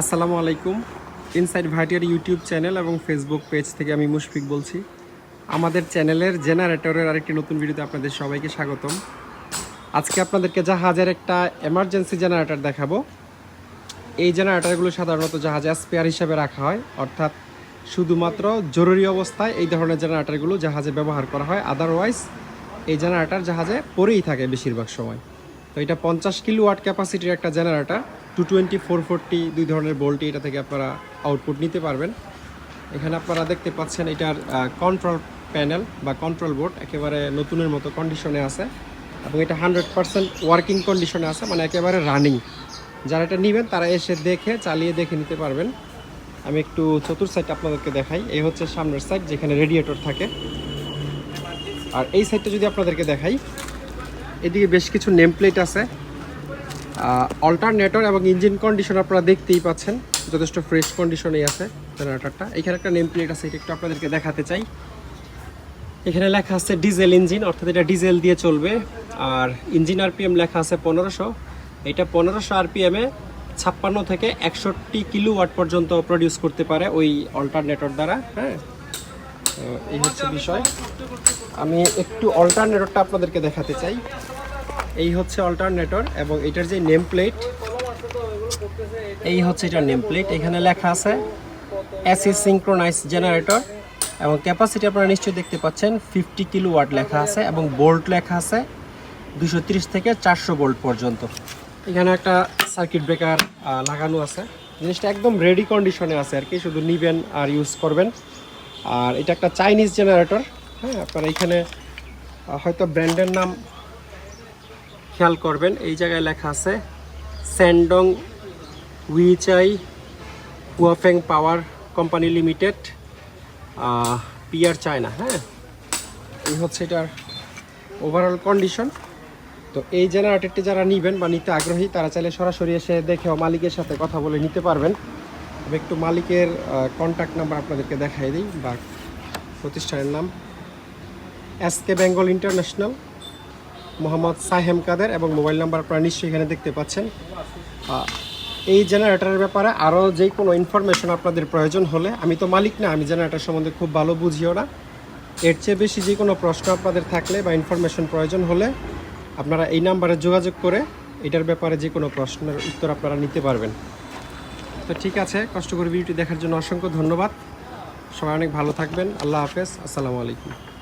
আসসালামু আলাইকুম। ইনসাইড ভাইটিয়ার ইউটিউব চ্যানেল এবং ফেসবুক পেজ থেকে আমি মুশফিক বলছি। আমাদের চ্যানেলের জেনারেটরের আরেকটি নতুন ভিডিওতে আপনাদের সবাইকে স্বাগতম। আজকে আপনাদেরকে জাহাজের একটা এমার্জেন্সি জেনারেটর দেখাবো। এই জেনারেটরগুলো সাধারণত জাহাজে স্পেয়ার হিসাবে রাখা হয়। অর্থাৎ শুধুমাত্র জরুরি অবস্থায় এই ধরনের জেনারেটরগুলো জাহাজে ব্যবহার করা হয়। আদারওয়াইজ এই জেনারেটর জাহাজে পরেই থাকে বেশিরভাগ সময়। তো এটা পঞ্চাশ কিলো ওয়াট ক্যাপাসিটির একটা generator, two twenty, four forty, দুই ধরনের বোল্টি এটা থেকে আপনারা আউটপুট নিতে পারবেন। এখানে আপনারা দেখতে পাচ্ছেন এটার কন্ট্রোল প্যানেল বা কন্ট্রোল বোর্ড একেবারে নতুনের মতো কন্ডিশনে আছে এবং এটা হান্ড্রেড পার্সেন্ট ওয়ার্কিং কন্ডিশনে আছে মানে একেবারে রানিং যারা এটা নেবেন, তারা এসে দেখে, চালিয়ে দেখে নিতে পারবেন। আমি একটু চতুর সাইড আপনাদেরকে দেখাই। এই হচ্ছে সামনের সাইড যেখানে রেডিয়েটর থাকে। আর এই সাইডটা যদি আপনাদেরকে দেখাই এদিকে বেশ কিছু নেম প্লেট আছে অল্টারনেটর এবং ইঞ্জিন কন্ডিশন আপনারা দেখতেই পাচ্ছেন, যথেষ্ট ফ্রেশ কন্ডিশনেই আছে জেনারেটরটা এখানে একটা নেম প্লেট আছে, এটা একটু আপনাদেরকে দেখাতে চাই। এখানে লেখা আছে ডিজেল ইঞ্জিন অর্থাৎ এটা ডিজেল দিয়ে চলবে। আর ইঞ্জিন আরপিএম লেখা আছে পনেরোশো। এটা পনেরোশো আরপিএমে ছাপ্পান্ন থেকে একষট্টি কিলো ওয়াট পর্যন্ত প্রডিউস করতে পারে ওই অল্টারনেটর দ্বারা হ্যাঁ? এই হচ্ছে বিষয়। আমি একটু অল্টারনেটরটা আপনাদেরকে দেখাতে চাই। এই হচ্ছে অল্টারনেটর এবং এটার যে নেম প্লেট এই হচ্ছে এটার নেম প্লেট এখানে লেখা আছে এসি সিঙ্ক্রোনাইজ জেনারেটর এবং ক্যাপাসিটি আপনারা নিশ্চয়ই দেখতে পাচ্ছেন ফিফটি কিলো ওয়াট লেখা আছে এবং বোল্ট লেখা আছে দুশো থেকে চারশো বোল্ট পর্যন্ত। এখানে একটা সার্কিট ব্রেকার লাগানো আছে। জিনিসটা একদম রেডি কন্ডিশনে আছে আর কি, শুধু নিবেন আর ইউজ করবেন। আর এটা একটা চাইনিজ জেনারেটর হ্যাঁ আপনারা এখানে হয়তো ব্র্যান্ডের নাম খেয়াল করবেন, এই জায়গায় লেখা আছে, Shandong Weichai Huafeng power company limited peer China হ্যাঁ? এই হচ্ছে এটার ওভারঅল কন্ডিশন তো এই জেনারেটরটি যারা নেবেন বা নিতে আগ্রহী, তারা চাইলে সরাসরি এসে দেখেও মালিকের সাথে কথা বলে নিতে পারবেন। আমি একটু মালিকের কন্ট্যাক্ট নাম্বার আপনাদেরকে দেখাই দিই বা প্রতিষ্ঠানের নাম। S K Bengal International Mohammad Sahem Kader এবং মোবাইল নাম্বার আপনারা নিশ্চয়ই এখানে দেখতে পাচ্ছেন। এই জেনারেটারের ব্যাপারে আরও যে কোনো ইনফরমেশন আপনাদের প্রয়োজন হলে, আমি তো মালিক না, আমি জেনারেটার সম্বন্ধে খুব ভালো বুঝিও না। এর চেয়ে বেশি যে কোনো প্রশ্ন আপনাদের থাকলে বা ইনফরমেশন প্রয়োজন হলে আপনারা এই নাম্বারে যোগাযোগ করে এটার ব্যাপারে যে কোনো প্রশ্নের উত্তর আপনারা নিতে পারবেন। তো ঠিক আছে, কষ্ট করে ভিডিওটি দেখার জন্য অসংখ্য ধন্যবাদ। সবাই অনেক ভালো থাকবেন। আল্লাহ হাফেজ। আসসালামু আলাইকুম।